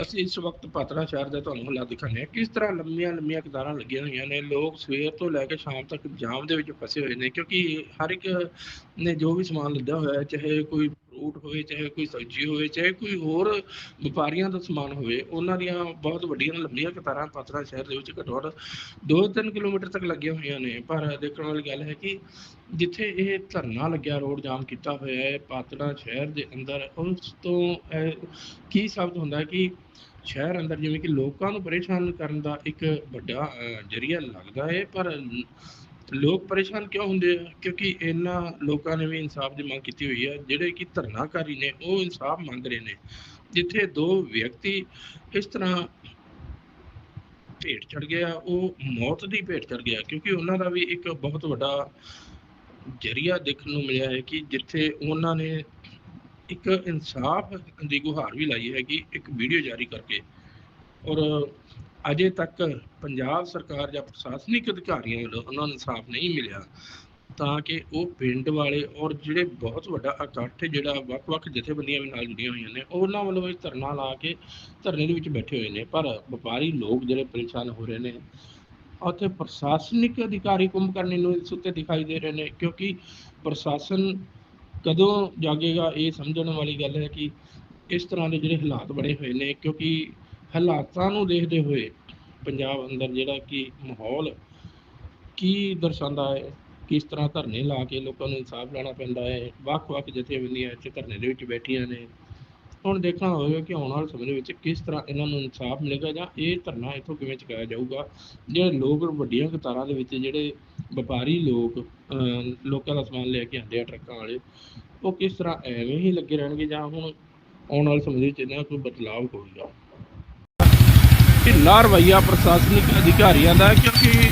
ਅਸੀਂ ਇਸ ਵਕਤ ਪਾਤੜਾ ਸ਼ਹਿਰ ਦਾ ਤੁਹਾਨੂੰ ਹਾਲਾਤ ਦਿਖਾਉਂਦੇ ਹਾਂ। ਕਿਸ ਤਰ੍ਹਾਂ ਲੰਮੀਆਂ ਲੰਮੀਆਂ ਕਤਾਰਾਂ ਲੱਗੀਆਂ ਹੋਈਆਂ ਨੇ? ਲੋਕ ਸਵੇਰ ਤੋਂ ਲੈ ਕੇ ਸ਼ਾਮ ਤੱਕ ਜਾਮ ਦੇ ਵਿੱਚ ਫਸੇ ਹੋਏ ਨੇ ਕਿਉਂਕਿ ਹਰ ਇੱਕ ਨੇ ਜੋ ਵੀ ਸਮਾਨ ਲੱਦਿਆ ਹੋਇਆ ਚਾਹੇ ਕੋਈ ਫਰੂਟ ਹੋਵੇ, ਚਾਹੇ ਕੋਈ ਸਬਜ਼ੀ ਹੋਵੇ, ਚਾਹੇ ਕੋਈ ਹੋਰ ਵਪਾਰੀਆਂ ਦਾ ਸਮਾਨ ਹੋਵੇ, ਉਹਨਾਂ ਦੀਆਂ ਬਹੁਤ ਵੱਡੀਆਂ ਲੰਮੀਆਂ ਕਤਾਰਾਂ ਪਾਤੜਾ ਸ਼ਹਿਰ ਦੇ ਵਿੱਚ ਘੱਟੋ ਘੱਟ 2-3 ਕਿਲੋਮੀਟਰ ਤੱਕ ਲੱਗੀਆਂ ਹੋਈਆਂ ਨੇ। ਪਰ ਦੇਖਣ ਵਾਲੀ ਗੱਲ ਹੈ ਕਿ ਜਿੱਥੇ ਇਹ ਧਰਨਾ ਲੱਗਿਆ, ਰੋਡ ਜਾਮ ਕੀਤਾ ਹੋਇਆ ਹੈ ਪਾਤੜਾ ਸ਼ਹਿਰ ਦੇ ਅੰਦਰ, ਉਸ ਤੋਂ ਕੀ ਸਾਬਤ ਹੁੰਦਾ ਕਿ ਸ਼ਹਿਰ ਅੰਦਰ ਜਿਵੇਂ ਕਿ ਲੋਕਾਂ ਨੂੰ ਪਰੇਸ਼ਾਨ ਕਰਨ ਦਾ ਇੱਕ ਵੱਡਾ ਜ਼ਰੀਆ ਲੱਗਦਾ ਹੈ ਪਰ ਲੋਕ ਪਰੇਸ਼ਾਨ ਕਿਉਂ ਹੁੰਦੇ ਆ? ਕਿਉਂਕਿ ਇਹਨਾਂ ਲੋਕਾਂ ਨੇ ਵੀ ਇਨਸਾਫ ਦੀ ਮੰਗ ਕੀਤੀ ਹੋਈ ਹੈ ਜਿਹੜੇ ਕਿ ਧਰਨਾਕਾਰੀ ਨੇ, ਉਹ ਇਨਸਾਫ ਮੰਗ ਰਹੇ ਨੇ। ਜਿੱਥੇ ਦੋ ਵਿਅਕਤੀ ਇਸ ਤਰ੍ਹਾਂ ਭੇਟ ਚੜ ਗਿਆ, ਉਹ ਮੌਤ ਦੀ ਭੇਟ ਚੜ ਗਿਆ, ਕਿਉਂਕਿ ਉਹਨਾਂ ਦਾ ਵੀ ਇੱਕ ਬਹੁਤ ਵੱਡਾ ਜ਼ਰੀਆ ਦੇਖਣ ਨੂੰ ਮਿਲਿਆ ਹੈ ਕਿ ਜਿੱਥੇ ਉਹਨਾਂ ਨੇ ਇੱਕ ਇਨਸਾਫ ਦੀ ਗੁਹਾਰ ਵੀ ਲਾਈ ਹੈਗੀ ਇੱਕ ਵੀਡੀਓ ਜਾਰੀ ਕਰਕੇ। ਔਰ ਅਜੇ ਤੱਕ ਪੰਜਾਬ ਸਰਕਾਰ ਜਾਂ ਪ੍ਰਸ਼ਾਸਨਿਕ ਅਧਿਕਾਰੀਆਂ ਵੱਲੋਂ ਉਹਨਾਂ ਨੂੰ ਇਨਸਾਫ ਨਹੀਂ ਮਿਲਿਆ, ਤਾਂ ਕਿ ਉਹ ਪਿੰਡ ਵਾਲੇ ਔਰ ਜਿਹੜੇ ਬਹੁਤ ਵੱਡਾ ਇਕੱਠ ਜਿਹੜਾ ਵੱਖ-ਵੱਖ ਜਥੇਬੰਦੀਆਂ ਵੀ ਨਾਲ ਜੁੜੀਆਂ ਹੋਈਆਂ ਨੇ, ਉਹਨਾਂ ਵੱਲੋਂ ਇਹ ਧਰਨਾ ਲਾ ਕੇ ਧਰਨੇ ਦੇ ਵਿੱਚ ਬੈਠੇ ਹੋਏ ਨੇ। ਪਰ ਵਪਾਰੀ ਲੋਕ ਜਿਹੜੇ ਪਰੇਸ਼ਾਨ ਹੋ ਰਹੇ ਨੇ, ਉੱਥੇ ਪ੍ਰਸ਼ਾਸਨਿਕ ਅਧਿਕਾਰੀ ਕੁੰਭਕਰਨੀ ਨੂੰ ਇਸ ਉੱਤੇ ਦਿਖਾਈ ਦੇ ਰਹੇ ਨੇ, ਕਿਉਂਕਿ ਪ੍ਰਸ਼ਾਸਨ ਕਦੋਂ ਜਾਗੇਗਾ ਇਹ ਸਮਝਣ ਵਾਲੀ ਗੱਲ ਹੈ ਕਿ ਇਸ ਤਰ੍ਹਾਂ ਦੇ ਜਿਹੜੇ ਹਾਲਾਤ ਬਣੇ ਹੋਏ ਨੇ, ਕਿਉਂਕਿ ਹਾਲਾਤਾਂ ਨੂੰ ਦੇਖਦੇ ਹੋਏ ਪੰਜਾਬ ਅੰਦਰ ਜਿਹੜਾ ਕਿ ਮਾਹੌਲ ਕੀ ਦਰਸਾਉਂਦਾ ਹੈ, ਕਿਸ ਤਰ੍ਹਾਂ ਧਰਨੇ ਲਾ ਕੇ ਲੋਕਾਂ ਨੂੰ ਇਨਸਾਫ ਲੈਣਾ ਪੈਂਦਾ ਹੈ, ਵੱਖ-ਵੱਖ ਜਥੇਬੰਦੀਆਂ ਇੱਥੇ ਧਰਨੇ ਦੇ ਵਿੱਚ ਬੈਠੀਆਂ ਨੇ। ਹੁਣ ਦੇਖਣਾ ਹੋਵੇਗਾ ਕਿ ਆਉਣ ਵਾਲੇ ਸਮੇਂ ਦੇ ਵਿੱਚ ਕਿਸ ਤਰ੍ਹਾਂ ਇਹਨਾਂ ਨੂੰ ਇਨਸਾਫ ਮਿਲੇਗਾ ਜਾਂ ਇਹ ਧਰਨਾ ਇੱਥੋਂ ਕਿਵੇਂ ਚੁਕਾਇਆ ਜਾਊਗਾ। ਜਿਹੜੇ ਲੋਕ ਵੱਡੀਆਂ ਕਤਾਰਾਂ ਦੇ ਵਿੱਚ ਜਿਹੜੇ ਵਪਾਰੀ ਲੋਕ ਲੋਕਾਂ ਦਾ ਸਮਾਨ ਲੈ ਕੇ ਆਉਂਦੇ ਆ ਟਰੱਕਾਂ ਵਾਲੇ। ਉਹ ਕਿਸ ਤਰ੍ਹਾਂ ਐਵੇਂ ਹੀ ਲੱਗੇ ਰਹਿਣਗੇ ਜਾਂ ਹੁਣ ਆਉਣ ਵਾਲੇ ਸਮੇਂ ਦੇ ਵਿੱਚ ਇਹਨਾਂ ਕੋਈ ਬਦਲਾਅ ਹੋਵੇਗਾ ਢਿੱਲਾ ਰਵੱਈਆ ਪ੍ਰਸ਼ਾਸਨਿਕ ਅਧਿਕਾਰੀਆਂ ਦਾ ਕਿਉਂਕਿ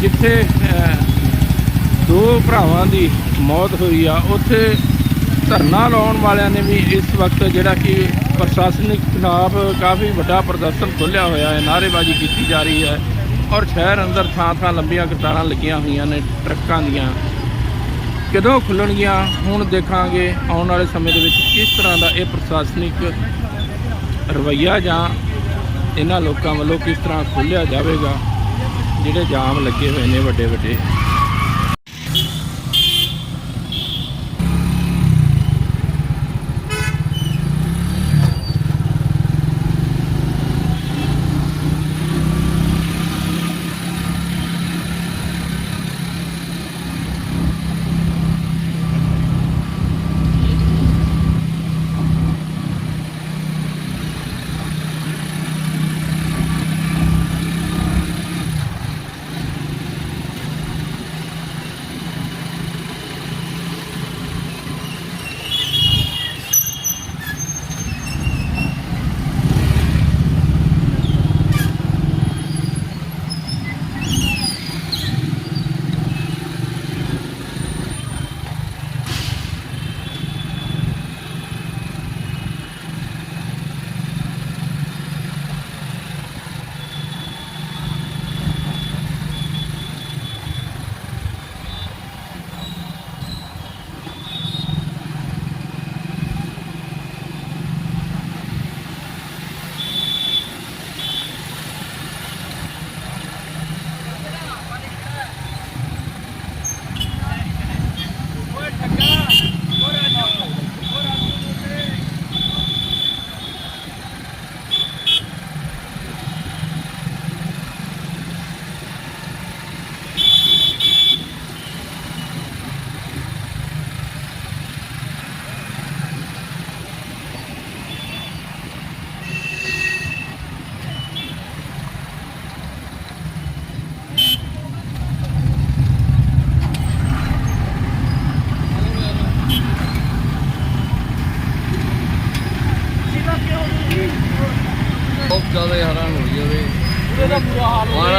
ਜਿੱਥੇ ਦੋ ਭਰਾਵਾਂ ਦੀ ਮੌਤ ਹੋਈ ਆ, ਉੱਥੇ ਧਰਨਾ ਲਾਉਣ ਵਾਲਿਆਂ ਨੇ ਵੀ ਇਸ ਵਕਤ ਜਿਹੜਾ ਕਿ ਪ੍ਰਸ਼ਾਸਨਿਕ ਖਿਲਾਫ ਕਾਫੀ ਵੱਡਾ ਪ੍ਰਦਰਸ਼ਨ ਖੋਲ੍ਹਿਆ ਹੋਇਆ ਹੈ, ਨਾਅਰੇਬਾਜ਼ੀ ਕੀਤੀ ਜਾ ਰਹੀ ਹੈ। ਔਰ ਸ਼ਹਿਰ ਅੰਦਰ ਥਾਂ ਥਾਂ ਲੰਬੀਆਂ ਕਤਾਰਾਂ ਲੱਗੀਆਂ ਹੋਈਆਂ ਨੇ ਟਰੱਕਾਂ ਦੀਆਂ। ਕਦੋਂ ਖੁੱਲਣਗੀਆਂ, ਹੁਣ ਦੇਖਾਂਗੇ ਆਉਣ ਵਾਲੇ ਸਮੇਂ ਦੇ ਵਿੱਚ ਕਿਸ ਤਰ੍ਹਾਂ ਦਾ ਇਹ ਪ੍ਰਸ਼ਾਸਨਿਕ ਰਵੱਈਆ ਜਾਂ ਇਹਨਾਂ ਲੋਕਾਂ ਵੱਲੋਂ ਕਿਸ ਤਰ੍ਹਾਂ ਖੋਲ੍ਹਿਆ ਜਾਵੇਗਾ, ਜਿਹੜੇ ਜਾਮ ਲੱਗੇ ਹੋਏ ਨੇ ਵੱਡੇ ਵੱਡੇ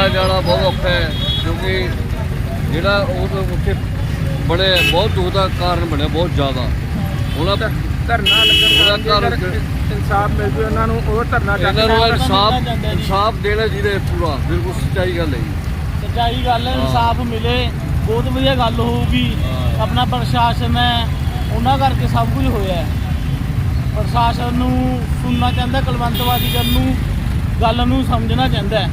ਆਉਣਾ ਜਾਣਾ ਬਹੁਤ ਔਖਾ ਹੈ ਕਿਉਂਕਿ ਜਿਹੜਾ ਉਹ ਉੱਥੇ ਬੜੇ ਬਹੁਤ ਦੁੱਖ ਦਾ ਕਾਰਨ ਬਣਿਆ ਬਹੁਤ ਜ਼ਿਆਦਾ ਉਹਨਾਂ ਦਾ ਧਰਨਾ ਲੱਗਣ ਦਾ ਇਨਸਾਫ ਮਿਲ ਜੂ ਇਹਨਾਂ ਨੂੰ ਉਹ ਧਰਨਾ ਚੱਕ ਇਹਨਾਂ ਨੂੰ। ਇਨਸਾਫ ਇਨਸਾਫ ਦੇਣਾ ਜਿਹਦੇ ਪੂਰਾ ਬਿਲਕੁਲ ਸੱਚਾਈ ਗੱਲ ਹੈ। ਸੱਚਾਈ ਗੱਲ ਹੈ ਇਨਸਾਫ ਮਿਲੇ ਬਹੁਤ ਵਧੀਆ ਗੱਲ ਹੋਊਗੀ। ਆਪਣਾ ਪ੍ਰਸ਼ਾਸਨ ਹੈ ਉਹਨਾਂ ਕਰਕੇ ਸਭ ਕੁਝ ਹੋਇਆ ਹੈ ਪ੍ਰਸ਼ਾਸਨ ਨੂੰ ਸੁਣਨਾ ਚਾਹੁੰਦਾ ਕੁਲਵੰਤ ਬਾਜੀਗਰ ਨੂੰ ਗੱਲ ਨੂੰ ਸਮਝਣਾ ਚਾਹੁੰਦਾ।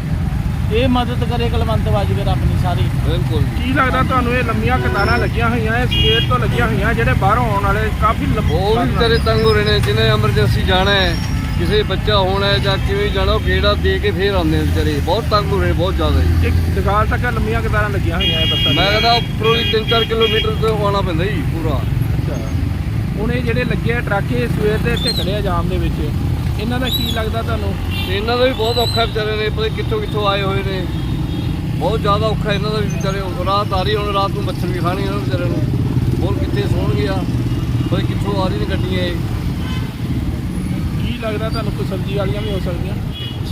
ਇਹ ਮਦਦ ਕਰੇ ਕੁਲਵੰਤ ਬਾਜੀਗਰ ਆਪਣੀ ਸਾਰੀ। ਬਿਲਕੁਲ ਜੀ। ਕੀ ਲੱਗਦਾ ਤੁਹਾਨੂੰ ਇਹ ਲੰਮੀਆਂ ਕਤਾਰਾਂ ਲੱਗੀਆਂ ਹੋਈਆਂ ਇਹ ਸਵੇਰ ਤੋਂ ਲੱਗੀਆਂ ਹੋਈਆਂ ਜਿਹੜੇ ਬਾਹਰੋਂ ਆਉਣ ਵਾਲੇ ਕਾਫੀ ਉਹ ਵੀ ਵਿਚਾਰੇ ਤੰਗ ਹੋ ਰਹੇ ਨੇ ਜਿਹਨੇ ਐਮਰਜੈਂਸੀ ਜਾਣਾ ਹੈ ਕਿਸੇ ਬੱਚਾ ਹੋਣਾ ਹੈ ਜਾਂ ਕਿਵੇਂ ਜਾਣਾ ਉਹ ਗੇੜਾ ਦੇ ਕੇ ਫੇਰ ਆਉਂਦੇ ਨੇ ਵਿਚਾਰੇ। ਬਹੁਤ ਤੰਗ ਹੋ ਰਹੇ ਨੇ ਬਹੁਤ ਜ਼ਿਆਦਾ ਜੀ। ਇੱਕ ਦਗਾਲ ਤੱਕ ਲੰਮੀਆਂ ਕਤਾਰਾਂ ਲੱਗੀਆਂ ਹੋਈਆਂ ਇਹ ਬੱਸਾਂ ਮੈਂ ਕਹਿੰਦਾ ਉੱਪਰੋਂ ਹੀ 3-4 ਕਿਲੋਮੀਟਰ ਤੋਂ ਆਉਣਾ ਪੈਂਦਾ ਜੀ ਪੂਰਾ। ਅੱਛਾ। ਹੁਣ ਇਹ ਜਿਹੜੇ ਲੱਗੇ ਆ ਟਰੱਕ ਇਹ ਸਵੇਰ ਦੇ ਇੱਥੇ ਖੜੇ ਆ ਜਾਮ ਦੇ ਵਿੱਚ। ਇਹਨਾਂ ਦਾ ਕੀ ਲੱਗਦਾ ਤੁਹਾਨੂੰ? ਇਹਨਾਂ ਦਾ ਵੀ ਬਹੁਤ ਔਖਾ ਵਿਚਾਰੇ ਨੇ ਪਤਾ ਕਿੱਥੋਂ ਕਿੱਥੋਂ ਆਏ ਹੋਏ ਨੇ। ਬਹੁਤ ਜ਼ਿਆਦਾ ਔਖਾ ਇਹਨਾਂ ਦਾ ਵੀ ਵਿਚਾਰੇ ਰਾਤ ਆ ਰਹੀ ਹੁਣ ਰਾਤ ਨੂੰ ਮੱਛਰ ਵੀ ਖਾਣੀ ਇਹਨਾਂ ਵਿਚਾਰੇ ਨੂੰ। ਹੋਰ ਕਿੱਥੇ ਸੌਣਗੇ ਆ? ਪਤਾ ਕਿੱਥੋਂ ਆ ਰਹੀ ਨੇ ਗੱਡੀਆਂ ਇਹ। ਕੀ ਲੱਗਦਾ ਤੁਹਾਨੂੰ ਕੋਈ ਸਬਜ਼ੀ ਵਾਲੀਆਂ ਵੀ ਹੋ ਸਕਦੀਆਂ?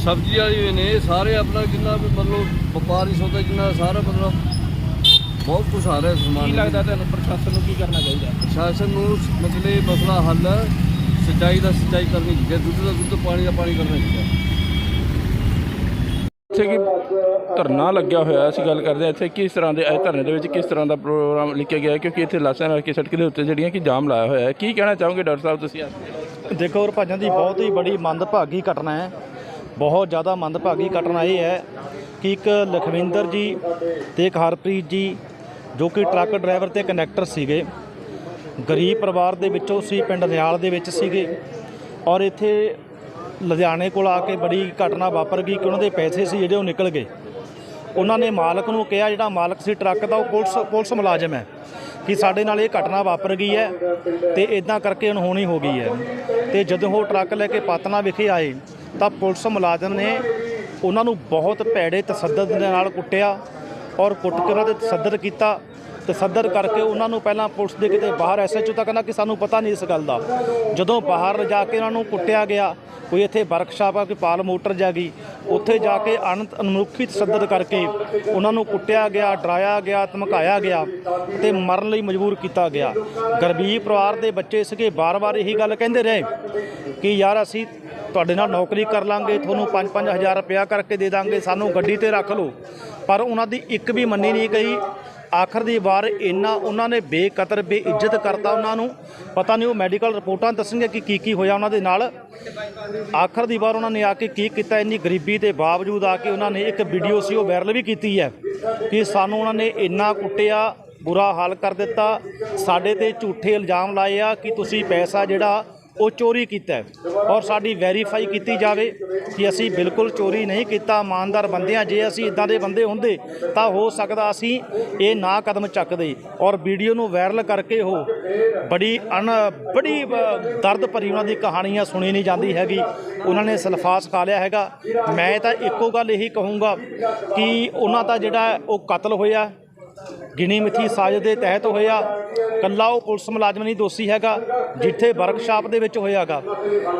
ਸਬਜ਼ੀ ਵਾਲੀ ਵੀ ਨੇ ਸਾਰੇ ਆਪਣਾ ਜਿੰਨਾ ਵੀ ਮਤਲਬ ਵਪਾਰੀ ਸੌਦਾ ਜਿੰਨਾ ਸਾਰਾ ਮਤਲਬ ਬਹੁਤ ਕੁਝ ਆ ਰਿਹਾ ਸਮਾਨ ਕੀ ਲੱਗਦਾ ਤੁਹਾਨੂੰ ਪ੍ਰਸ਼ਾਸਨ ਨੂੰ ਕੀ ਕਰਨਾ ਚਾਹੀਦਾ? ਪ੍ਰਸ਼ਾਸਨ ਨੂੰ ਮਸਲੇ ਮਸਲਾ ਹੱਲ ਸਿੰਚਾਈ ਦਾ ਸਿੰਚਾਈ ਕਰਨੀ ਹੈ ਦੁੱਧ ਦਾ ਦੁੱਧ ਪਾਣੀ ਦਾ ਪਾਣੀ ਕਰਨਾ ਚਾਹੀਦਾ। ਇੱਥੇ ਕੀ ਧਰਨਾ ਲੱਗਿਆ ਹੋਇਆ ਅਸੀਂ ਗੱਲ ਕਰਦੇ ਹਾਂ ਇੱਥੇ ਕਿਸ ਤਰ੍ਹਾਂ ਦੇ ਇਹ ਧਰਨੇ ਦੇ ਵਿੱਚ ਕਿਸ ਤਰ੍ਹਾਂ ਦਾ ਪ੍ਰੋਗਰਾਮ ਲਿਖਿਆ ਗਿਆ ਹੈ ਕਿਉਂਕਿ ਇੱਥੇ ਲਾਸਾਂ ਰੱਖ ਕੇ ਸੜਕ ਦੇ ਉੱਤੇ ਜਿਹੜੀਆਂ ਕਿ ਜਾਮ ਲਾਇਆ ਹੋਇਆ ਹੈ। ਕੀ ਕਹਿਣਾ ਚਾਹੋਗੇ ਡਾਕਟਰ ਸਾਹਿਬ ਤੁਸੀਂ? ਦੇਖੋ ਹਰਭਜਨ ਦੀ ਬਹੁਤ ਹੀ ਬੜੀ ਮੰਦਭਾਗੀ ਘਟਨਾ ਹੈ। ਬਹੁਤ ਜ਼ਿਆਦਾ ਮੰਦਭਾਗੀ ਘਟਨਾ ਇਹ ਹੈ ਕਿ ਇੱਕ ਲਖਵਿੰਦਰ ਜੀ ਤੇ ਇੱਕ ਹਰਪ੍ਰੀਤ ਜੀ ਜੋ ਕਿ ਟਰੱਕ ਡਰਾਈਵਰ ਤੇ ਕਨੈਕਟਰ ਸੀਗੇ। ਗਰੀਬ ਪਰਿਵਾਰ ਦੇ ਵਿੱਚੋਂ ਸੀ, ਪਿੰਡ ਨਿਆਲ ਦੇ ਵਿੱਚ ਸੀਗੇ। ਔਰ ਇੱਥੇ ਲੁਧਿਆਣੇ ਕੋਲ ਆ ਕੇ ਬੜੀ ਘਟਨਾ ਵਾਪਰ ਗਈ ਕਿ ਉਹਨਾਂ ਦੇ ਪੈਸੇ ਸੀ ਜਿਹੜੇ ਉਹ ਨਿਕਲ ਗਏ। ਉਹਨਾਂ ਨੇ ਮਾਲਕ ਨੂੰ ਕਿਹਾ, ਜਿਹੜਾ ਮਾਲਕ ਸੀ ਟਰੱਕ ਦਾ, ਉਹ ਪੁਲਿਸ ਪੁਲਿਸ ਮੁਲਾਜ਼ਮ ਹੈ ਕਿ ਸਾਡੇ ਨਾਲ ਇਹ ਘਟਨਾ ਵਾਪਰ ਗਈ ਹੈ ਤੇ ਇਦਾਂ ਕਰਕੇ ਅਣਹੋਣੀ ਹੋ ਗਈ ਹੈ। ਤੇ ਜਦੋਂ ਉਹ ਟਰੱਕ ਲੈ ਕੇ ਪਾਤਨਾ ਵਿਖੇ ਆਏ, ਤਾਂ ਪੁਲਿਸ ਮੁਲਾਜ਼ਮ ਨੇ ਉਹਨਾਂ ਨੂੰ ਬਹੁਤ ਭੈੜੇ ਤਸੱਦਦ ਦੇ ਨਾਲ ਕੁੱਟਿਆ ਔਰ ਕੁੱਟ ਕੇ ਉਹਨਾਂ ਤੇ ਤਸੱਦਦ ਕੀਤਾ। ਤਸੱਦਦ ਕਰਕੇ ਉਹਨਾਂ ਨੂੰ ਪਹਿਲਾਂ ਪੁਲਿਸ ਦੇ ਕਿਤੇ ਬਾਹਰ ਐਸਐਚਓ ਤਾਂ ਕਹਿੰਦਾ ਕਿ ਸਾਨੂੰ ਪਤਾ ਨਹੀਂ ਇਸ ਗੱਲ ਦਾ। ਜਦੋਂ ਬਾਹਰ ਲਿਜਾ ਕੇ ਉਹਨਾਂ ਨੂੰ ਕੁੱਟਿਆ ਗਿਆ, ਕੋਈ ਇੱਥੇ ਵਰਕਸ਼ਾਪ ਆ, ਕੋਈ ਪਾਲ ਮੋਟਰ ਜਾ ਗਈ, ਉੱਥੇ ਜਾ ਕੇ ਅਨੰਤ ਅਨਮੁਖੀ ਤਸੱਦਦ ਕਰਕੇ ਉਹਨਾਂ ਨੂੰ ਕੁੱਟਿਆ ਗਿਆ, ਡਰਾਇਆ ਗਿਆ, ਧਮਕਾਇਆ ਗਿਆ ਤੇ ਮਰਨ ਲਈ ਮਜਬੂਰ ਕੀਤਾ ਗਿਆ। ਗਰੀਬ ਪਰਿਵਾਰ ਦੇ ਬੱਚੇ ਸੀਗੇ ਬਾਰ-ਬਾਰ ਇਹੀ ਗੱਲ ਕਹਿੰਦੇ ਰਹੇ ਕਿ ਯਾਰ ਅਸੀਂ ਤੁਹਾਡੇ ਨਾਲ ਨੌਕਰੀ ਕਰ ਲਾਂਗੇ, ਤੁਹਾਨੂੰ 5-5000 ਰੁਪਇਆ ਕਰਕੇ ਦੇ ਦਾਂਗੇ, ਸਾਨੂੰ ਗੱਡੀ ਤੇ ਰੱਖ ਲਓ। ਪਰ ਉਹਨਾਂ ਦੀ ਇੱਕ ਵੀ ਮੰਨੀ ਨਹੀਂ ਗਈ। ਆਖਰ ਦੀ ਵਾਰ ਇੰਨਾ ਉਹਨਾਂ ਨੇ ਬੇਕਦਰ ਬੇਇੱਜ਼ਤ ਕਰਤਾ ਉਹਨਾਂ ਨੂੰ। ਪਤਾ ਨਹੀਂ ਉਹ ਮੈਡੀਕਲ ਰਿਪੋਰਟਾਂ ਦੱਸਣਗੇ ਕਿ ਕੀ ਕੀ ਹੋਇਆ ਉਹਨਾਂ ਦੇ ਨਾਲ। ਆਖਰ ਦੀ ਵਾਰ ਉਹਨਾਂ ਨੇ ਆ ਕੇ ਕੀ ਕੀਤਾ, ਇੰਨੀ ਗਰੀਬੀ ਦੇ ਬਾਵਜੂਦ ਆ ਕੇ ਉਹਨਾਂ ਨੇ ਇੱਕ ਵੀਡੀਓ ਸੀ, ਉਹ ਵਾਇਰਲ ਵੀ ਕੀਤੀ ਹੈ ਕਿ ਸਾਨੂੰ ਉਹਨਾਂ ਨੇ ਇੰਨਾ ਕੁੱਟਿਆ, ਬੁਰਾ ਹਾਲ ਕਰ ਦਿੱਤਾ। ਸਾਡੇ ਤੇ ਝੂਠੇ ਇਲਜ਼ਾਮ ਲਾਏ ਆ ਕਿ ਤੁਸੀਂ ਪੈਸਾ ਜਿਹੜਾ ਉਹ ਚੋਰੀ ਕੀਤਾ ਹੈ। ਔਰ ਸਾਡੀ ਵੈਰੀਫਾਈ ਕੀਤੀ ਜਾਵੇ ਕਿ ਅਸੀਂ ਬਿਲਕੁਲ ਚੋਰੀ ਨਹੀਂ ਕੀਤਾ। ਇਮਾਨਦਾਰ ਬੰਦੇ ਹਾਂ ਜੇ ਅਸੀਂ ਇਦਾਂ ਦੇ ਬੰਦੇ ਹੁੰਦੇ, ਤਾਂ ਹੋ ਸਕਦਾ ਅਸੀਂ ਇਹ ਨਾ ਕਦਮ ਚੱਕਦੇ ਔਰ ਵੀਡੀਓ ਨੂੰ ਵਾਇਰਲ ਕਰਕੇ ਉਹ ਬੜੀ ਅਣ, ਬੜੀ ਦਰਦ ਭਰੀ ਉਹਨਾਂ ਦੀ ਕਹਾਣੀਆਂ ਸੁਣੀ ਨਹੀਂ ਜਾਂਦੀ ਹੈਗੀ। ਉਹਨਾਂ ਨੇ ਸਲਫਾਸ ਖਾ ਲਿਆ ਹੈਗਾ। ਮੈਂ ਤਾਂ ਇੱਕੋ ਗੱਲ ਇਹੀ ਕਹੂੰਗਾ ਕਿ ਉਹਨਾਂ ਦਾ ਜਿਹੜਾ ਉਹ ਕਤਲ ਹੋਇਆ ਗਿਣੀ ਮਿੱਥੀ ਸਾਜ਼ਿਸ਼ ਦੇ ਤਹਿਤ ਹੋਇਆ ਕੱਲਾ ਉਹ ਪੁਲਿਸ ਮੁਲਾਜ਼ਮ ਨਹੀਂ ਦੋਸ਼ੀ ਹੈਗਾ, ਜਿੱਥੇ ਵਰਕਸ਼ਾਪ ਦੇ ਵਿੱਚ ਹੋਇਆਗਾ।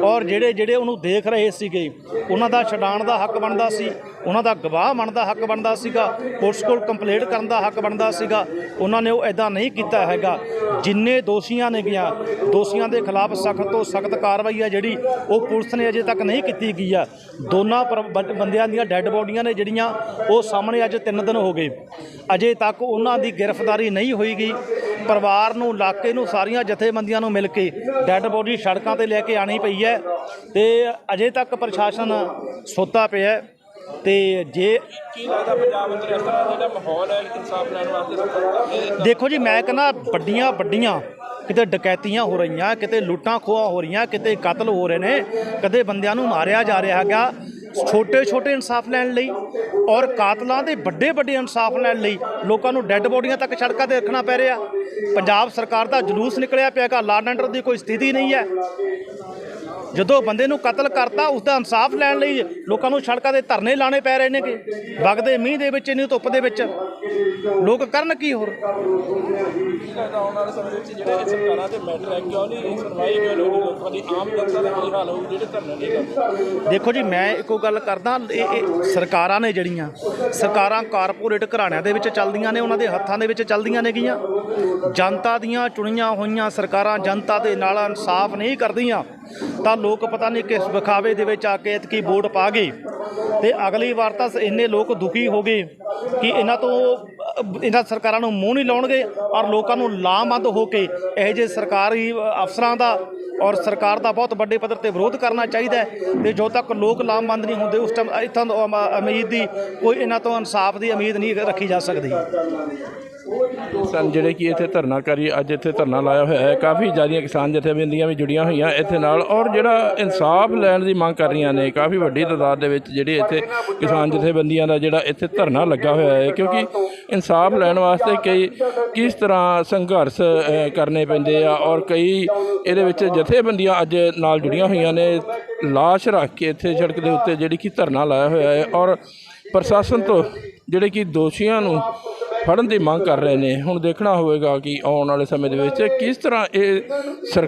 ਔਰ ਜਿਹੜੇ ਜਿਹੜੇ ਉਹਨੂੰ ਦੇਖ ਰਹੇ ਸੀਗੇ, ਉਹਨਾਂ ਦਾ ਛਡਾਣ ਦਾ ਹੱਕ ਬਣਦਾ ਸੀ, ਉਹਨਾਂ ਦਾ ਗਵਾਹ ਬਣਨ ਦਾ ਹੱਕ ਬਣਦਾ ਸੀਗਾ, ਪੁਲਿਸ ਕੋਲ ਕੰਪਲੇਂਟ ਕਰਨ ਦਾ ਹੱਕ ਬਣਦਾ ਸੀਗਾ, ਉਹਨਾਂ ਨੇ ਉਹ ਐਦਾਂ ਨਹੀਂ ਕੀਤਾ ਹੈਗਾ। ਜਿੰਨੇ ਦੋਸ਼ੀਆਂ ਨੇ ਗਿਆ, ਦੋਸ਼ੀਆਂ ਦੇ ਖਿਲਾਫ ਸਖਤ ਤੋਂ ਸਖਤ ਕਾਰਵਾਈ ਆ ਜਿਹੜੀ, ਉਹ ਪੁਲਿਸ ਨੇ ਅਜੇ ਤੱਕ ਨਹੀਂ ਕੀਤੀ ਗਈ ਆ। ਦੋਨਾਂ ਪਰ- ਬੰ- ਬੰਦਿਆਂ ਦੀਆਂ ਡੈੱਡ ਬੋਡੀਆਂ ਨੇ ਜਿਹੜੀਆਂ, ਉਹ ਸਾਹਮਣੇ ਅੱਜ 3 ਦਿਨ ਹੋ ਗਏ। ਅਜੇ ਤੱਕ ਉਹਨਾਂ ਦੀ ਗ੍ਰਿਫਤਾਰੀ ਨਹੀਂ ਹੋਈ ਗਈ ਪਰਿਵਾਰ ਨੂੰ ਇਲਾਕੇ ਨੂੰ ਸਾਰੀਆਂ ਜਥੇਬੰਦੀਆਂ ਨੂੰ ਮਿਲ ਕੇ ਡੈੱਡ ਬੋਡੀ ਸੜਕਾਂ ਤੇ ਲੈ ਕੇ ਆਣੀ ਪਈ ਹੈ ਤੇ ਅਜੇ ਤੱਕ ਪ੍ਰਸ਼ਾਸਨ ਸੁੱਤਾ ਪਿਆ ਹੈ ਤੇ ਜੇ ਕੀ ਲੱਗਦਾ ਪੰਜਾਬ ਅੰਦਰ ਇਸ ਤਰ੍ਹਾਂ ਜਿਹੜਾ ਮਾਹੌਲ ਹੈ ਇਨਸਾਫ ਲੈਣ ਵਾਸਤੇ? ਦੇਖੋ ਜੀ ਮੈਂ ਕਹਿੰਦਾ ਵੱਡੀਆਂ ਵੱਡੀਆਂ ਕਿਤੇ ਡਕੈਤੀਆਂ ਹੋ ਰਹੀਆਂ ਕਿਤੇ ਲੁੱਟਾਂ ਖੋਹਾਂ ਹੋ ਰਹੀਆਂ ਕਿਤੇ ਕਤਲ ਹੋ ਰਹੇ ਨੇ ਕਦੇ ਬੰਦਿਆਂ ਨੂੰ ਮਾਰਿਆ ਜਾ ਰਿਹਾ ਹੈਗਾ। ਛੋਟੇ ਛੋਟੇ ਇਨਸਾਫ ਲੈਣ ਲਈ ਔਰ ਕਾਤਲਾਂ ਦੇ ਵੱਡੇ ਵੱਡੇ ਇਨਸਾਫ ਲੈਣ ਲਈ ਲੋਕਾਂ ਨੂੰ ਡੈੱਡ ਬੋਡੀਆਂ ਤੱਕ ਸੜਕਾਂ ਤੇ ਰੱਖਣਾ ਪੈ ਰਿਹਾ। ਪੰਜਾਬ ਸਰਕਾਰ ਦਾ ਜਲੂਸ ਨਿਕਲਿਆ ਪਿਆ ਹੈਗਾ। ਲਾਅ ਐਂਡ ਦੀ ਕੋਈ ਸਥਿਤੀ ਨਹੀਂ ਹੈ। ਜਦੋਂ ਬੰਦੇ ਨੂੰ ਕਤਲ ਕਰਤਾ ਉਸ ਦਾ ਇਨਸਾਫ ਲੈਣ ਲਈ ਲੋਕਾਂ ਨੂੰ ਸੜਕਾਂ ਦੇ ਧਰਨੇ ਲਾਣੇ ਪੈ ਰਹੇ ਨੇ ਕਿ ਵਗਦੇ ਮੀਂਹ ਦੇ ਵਿੱਚ, ਇੰਨੀ ਧੁੱਪ ਦੇ ਵਿੱਚ। ਲੋਕ ਕਰਨ ਕੀ ਹੋਰ? ਆਉਣ ਵਾਲੇ ਸਮੇਂ ਵਿੱਚ ਜਿਹੜੇ ਇਹ ਸਰਕਾਰਾਂ ਦੇ ਮੈਟਰ ਹੈ ਕਿਉਂ ਨਹੀਂ ਸੁਣਵਾਈ ਕਿਉਂ ਨਹੀਂ ਲੋਕਾਂ ਦੀ ਆਮ ਜਨਤਾ ਦਾ ਕੀ ਹਾਲ ਹੋਊ ਜਿਹੜੇ ਧਰਨੇ ਨਹੀਂ ਕਰਦੇ ਦੇਖੋ ਜੀ, ਮੈਂ ਇੱਕੋ ਗੱਲ ਕਰਦਾ, ਇਹ ਇਹ ਸਰਕਾਰਾਂ ਨੇ ਜਿਹੜੀਆਂ, ਸਰਕਾਰਾਂ ਕਾਰਪੋਰੇਟ ਘਰਾਣਿਆਂ ਦੇ ਵਿੱਚ ਚੱਲਦੀਆਂ ਨੇ, ਉਹਨਾਂ ਦੇ ਹੱਥਾਂ ਦੇ ਵਿੱਚ ਚੱਲਦੀਆਂ ਨੇਗੀਆਂ। ਜਨਤਾ ਦੀਆਂ ਚੁਣੀਆਂ ਹੋਈਆਂ ਸਰਕਾਰਾਂ ਜਨਤਾ ਦੇ ਨਾਲ ਇਨਸਾਫ ਨਹੀਂ ਕਰਦੀਆਂ। ਤਾਂ ਲੋਕ ਪਤਾ ਨਹੀਂ ਕਿਸ ਵਿਖਾਵੇ ਦੇ ਵਿੱਚ ਆ ਕੇ ਇਤਕੀ ਵੋਟ ਪਾ ਗਏ। ਤੇ ਅਗਲੀ ਵਾਰ ਤਾਂ ਇੰਨੇ ਲੋਕ ਦੁਖੀ ਹੋ ਗਏ ਕਿ ਇਹਨਾਂ ਤੋਂ, ਇਹਨਾਂ ਸਰਕਾਰਾਂ ਨੂੰ ਮੂੰਹ ਨਹੀਂ ਲਾਉਣਗੇ ਔਰ ਲੋਕਾਂ ਨੂੰ ਲਾਮਬੰਦ ਹੋ ਕੇ ਇਹੋ ਜਿਹੇ ਸਰਕਾਰੀ ਅਫਸਰਾਂ ਦਾ ਔਰ ਸਰਕਾਰ ਦਾ ਬਹੁਤ ਵੱਡੇ ਪੱਧਰ ਤੇ ਵਿਰੋਧ ਕਰਨਾ ਚਾਹੀਦਾ ਹੈ। ਤੇ ਜਦੋਂ ਤੱਕ ਲੋਕ ਲਾਮਬੰਦ ਨਹੀਂ ਹੁੰਦੇ, ਉਸ ਟਾਈਮ ਇੱਥੋਂ ਤੋਂ ਉਮੀਦ ਦੀ ਕੋਈ ਇਹਨਾਂ ਤੋਂ ਇਨਸਾਫ ਦੀ ਉਮੀਦ ਨਹੀਂ ਰੱਖੀ ਜਾ ਸਕਦੀ। ਸਨ ਜਿਹੜੇ ਕਿ ਇੱਥੇ ਧਰਨਾਕਾਰੀ ਅੱਜ ਇੱਥੇ ਧਰਨਾ ਲਾਇਆ ਹੋਇਆ ਹੈ। ਕਾਫੀ ਜ਼ਿਆਦੀਆਂ ਕਿਸਾਨ ਜਥੇਬੰਦੀਆਂ ਵੀ ਜੁੜੀਆਂ ਹੋਈਆਂ ਇੱਥੇ ਨਾਲ ਔਰ ਜਿਹੜਾ ਇਨਸਾਫ ਲੈਣ ਦੀ ਮੰਗ ਕਰ ਰਹੀਆਂ ਨੇ, ਕਾਫੀ ਵੱਡੀ ਤਾਦਾਦ ਦੇ ਵਿੱਚ ਜਿਹੜੇ ਇੱਥੇ ਕਿਸਾਨ ਜਥੇਬੰਦੀਆਂ ਦਾ ਜਿਹੜਾ ਇੱਥੇ ਧਰਨਾ ਲੱਗਾ ਹੋਇਆ ਹੈ, ਕਿਉਂਕਿ ਇਨਸਾਫ ਲੈਣ ਵਾਸਤੇ ਕਈ ਕਿਸ ਤਰ੍ਹਾਂ ਸੰਘਰਸ਼ ਕਰਨੇ ਪੈਂਦੇ ਆ ਔਰ ਕਈ ਇਹਦੇ ਵਿੱਚ ਜਥੇਬੰਦੀਆਂ ਅੱਜ ਨਾਲ ਜੁੜੀਆਂ ਹੋਈਆਂ ਨੇ, ਲਾਸ਼ ਰੱਖ ਕੇ ਇੱਥੇ ਸੜਕ ਦੇ ਉੱਤੇ ਜਿਹੜੀ ਕਿ ਧਰਨਾ ਲਾਇਆ ਹੋਇਆ ਹੈ ਔਰ ਪ੍ਰਸ਼ਾਸਨ ਤੋਂ ਜਿਹੜੇ ਕਿ ਦੋਸ਼ੀਆਂ ਨੂੰ ਫੜਨ ਦੀ ਮੰਗ ਕਰ ਰਹੇ ਨੇ। ਹੁਣ ਦੇਖਣਾ ਹੋਵੇਗਾ ਕਿ ਆਉਣ ਵਾਲੇ ਸਮੇਂ ਦੇ ਵਿੱਚ ਕਿਸ ਤਰ੍ਹਾਂ ਇਹ ਸਰ